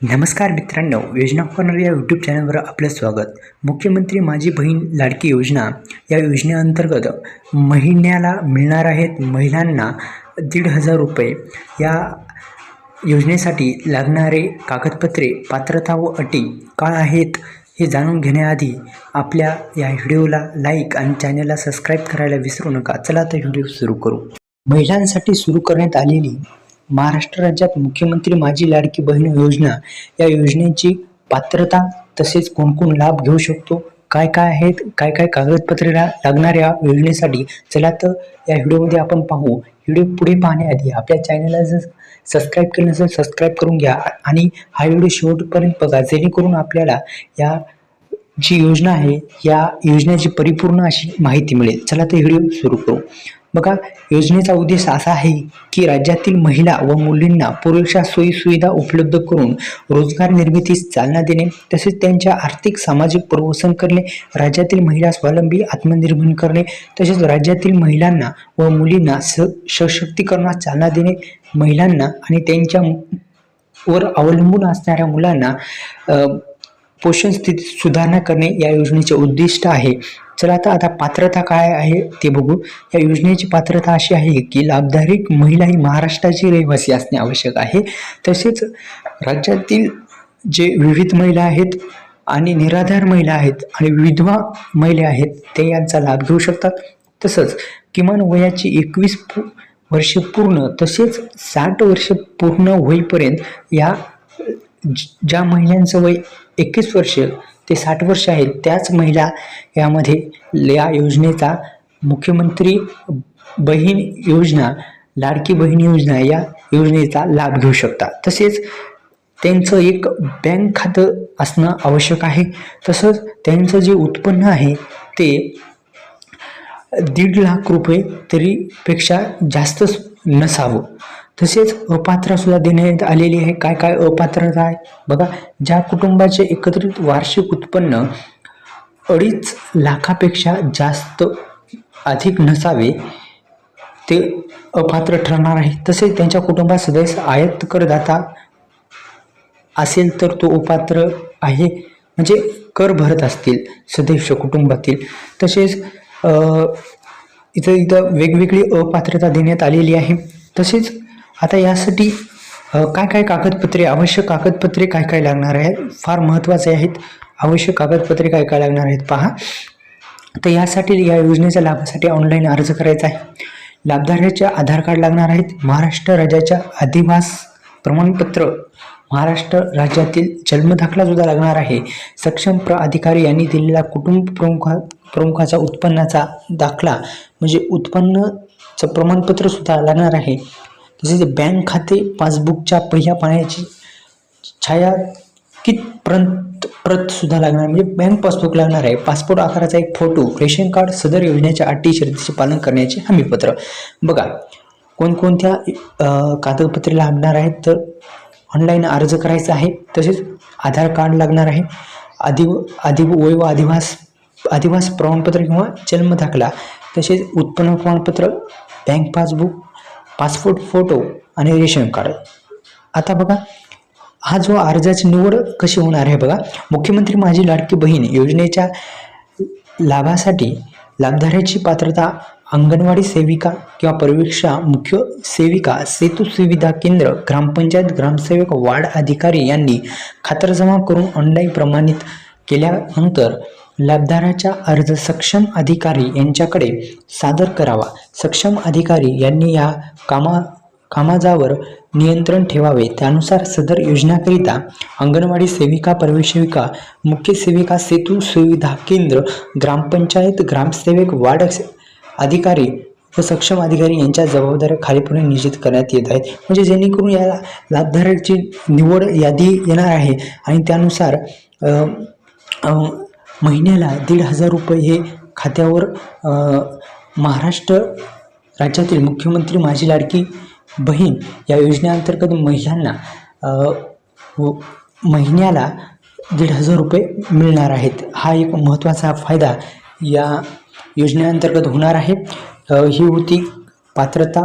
नमस्कार मित्रांनो योजना कॉर्नर या यूट्यूब चॅनलवर आपलं स्वागत. मुख्यमंत्री माझी बहीण लाडकी योजना या योजनेअंतर्गत महिन्याला मिळणार आहेत महिलांना दीड हजार रुपये. या योजनेसाठी लागणारे कागदपत्रे पात्रता व अटी काय आहेत हे जाणून घेण्याआधी आपल्या या व्हिडिओला लाईक आणि चॅनलला सबस्क्राईब करायला विसरू नका. चला तर व्हिडिओ सुरू करू. महिलांसाठी सुरू करण्यात आलेली महाराष्ट्र राज्यात मुख्यमंत्री माझी लाडकी बहीण योजना या योजनेची पात्रता तसेच कोणकोण लाभ घेऊ शकतो? काय काय आहेत काय काय कागदपत्रे लागणार या योजनेसाठी? चला तर या व्हिडिओमध्ये आपण पाहू. व्हिडिओ पुढे पाहण्याआधी आपल्या चॅनलला जर सबस्क्राईब केलं नसेल सबस्क्राईब करून घ्या. आणि हा व्हिडिओ शेवटपर्यंत बघा. जेणेकरून आपल्याला या जी योजना आहे या योजनेची परिपूर्ण अशी माहिती मिळेल. चला तर व्हिडिओ सुरू करू. बघा योजनेचा उद्देश असा आहे की राज्यातील महिला व मुलींना पुरेशा सोयीसुविधा उपलब्ध करून रोजगार निर्मितीस चालना देणे तसेच त्यांच्या आर्थिक सामाजिक प्रवसन करणे राज्यातील महिला स्वावलंबी आत्मनिर्भर करणे तसेच राज्यातील महिलांना व मुलींना स सशक्तीकरणास चालना देणे महिलांना आणि त्यांच्या वर अवलंबून असणाऱ्या मुलांना पोषण स्थितीत सुधारणा करणे या योजनेचे उद्दिष्ट आहे. चला आता आता पात्रता काय आहे ते बघू. या योजनेची पात्रता अशी आहे की लाभधारक महिला ही महाराष्ट्राची रहिवासी असणे आवश्यक आहे. तसेच राज्यातील जे विविध महिला आहेत आणि निराधार महिला आहेत आणि विधवा महिला आहेत ते यांचा लाभ घेऊ शकतात. तसंच किमान वयाची एकवीस पू वर्षे पूर्ण तसेच साठ वर्ष पूर्ण होईपर्यंत या ज्या महिलांचं वय एकवीस वर्ष ते साठ वर्ष आहेत. त्याच महिला यामध्ये या योजनेचा मुख्यमंत्री बहीण योजना लाडकी बहीण योजना या योजनेचा लाभ घेऊ शकतात. तसेच त्यांचं एक बँक खातं असणं आवश्यक आहे. तसंच त्यांचं जे उत्पन्न आहे ते दीड लाख रुपये तरीपेक्षा जास्तच नसावं. तसेच अपात्र सुद्धा देण्यात आलेली आहे. काय काय अपात्रता आहे? बघा ज्या कुटुंबाचे एकत्रित वार्षिक उत्पन्न अडीच लाखापेक्षा जास्त अधिक नसावे ते अपात्र ठरणार आहे. तसेच त्यांच्या कुटुंबात सदस्य आयत करदाता असेल तर तो अपात्र आहे. म्हणजे कर भरत असतील सदस्य कुटुंबातील. तसेच इथं इथं वेगवेगळी अपात्रता देण्यात आलेली आहे. तसेच आता यासाठी काय काय कागदपत्रे आवश्यक कागदपत्रे काय काय लागणार आहेत? फार महत्त्वाचे आहेत. आवश्यक कागदपत्रे काय काय लागणार आहेत पहा. तर यासाठी या योजनेच्या लाभासाठी ऑनलाईन अर्ज करायचा आहे. लाभधारकाचे आधार कार्ड लागणार आहेत. महाराष्ट्र राज्याच्या अधिवास प्रमाणपत्र महाराष्ट्र राज्यातील जन्मदाखला सुद्धा लागणार आहे. सक्षम प्र अधिकारी यांनी दिलेला कुटुंब प्रमुखा प्रमुखाचा उत्पन्नाचा दाखला म्हणजे उत्पन्नचं प्रमाणपत्र सुद्धा लागणार आहे. तसेच बँक खाते पासबुकच्या पहिल्या पाण्याची छाया कित प्रत प्रत सुद्धा लागणार? म्हणजे बँक पासबुक लागणार आहे. पासपोर्ट आकाराचा एक फोटो रेशन कार्ड सदर योजनेच्या अटी शर्तीचे पालन करण्याचे हमीपत्र. बघा कोणकोणत्या कागदपत्रे लागणार आहेत तर ऑनलाईन अर्ज करायचा आहे तसेच आधार कार्ड लागणार आहे. आदि अधिव वय व आदिवास आदिवास प्रमाणपत्र किंवा जन्म दाखला तसेच उत्पन्न प्रमाणपत्र बँक पासबुक पासपोर्ट फोटो आणि रेशन कार्ड. आता बघा हा जो अर्जाची निवड कशी होणार आहे बघा. मुख्यमंत्री माझी लाडकी बहीण योजनेच्या लाभासाठी लाभधाऱ्याची पात्रता अंगणवाडी सेविका किंवा परिवेक्षा मुख्य सेविका सेतू सुविधा केंद्र ग्रामपंचायत ग्रामसेवक वार्ड अधिकारी यांनी खातरजमा करून ऑनलाईन प्रमाणित केल्यानंतर लाभदाराच्या अर्ज सक्षम अधिकारी यांच्याकडे सादर करावा. सक्षम अधिकारी यांनी या कामा कामाजावर नियंत्रण ठेवावे. त्यानुसार सदर योजनाकरिता अंगणवाडी सेविका परिवेशिका मुख्य सेविका सेतू सुविधा केंद्र ग्रामपंचायत ग्रामसेवक वार्ड अधिकारी व सक्षम अधिकारी यांच्या जबाबदाऱ्या खालीपुढे निश्चित करण्यात येत आहेत. म्हणजे जेणेकरून या लाभधारकाची निवड यादी येणार आहे आणि त्यानुसार महिन्याला दीड हजार रुपये हे खात्यावर महाराष्ट्र राज्यातील मुख्यमंत्री माझी लाडकी बहीण या योजनेअंतर्गत महिलांना व महिन्याला दीड हजार रुपये मिळणार आहेत. हा एक महत्त्वाचा फायदा या योजनेअंतर्गत होणार आहे. ही होती पात्रता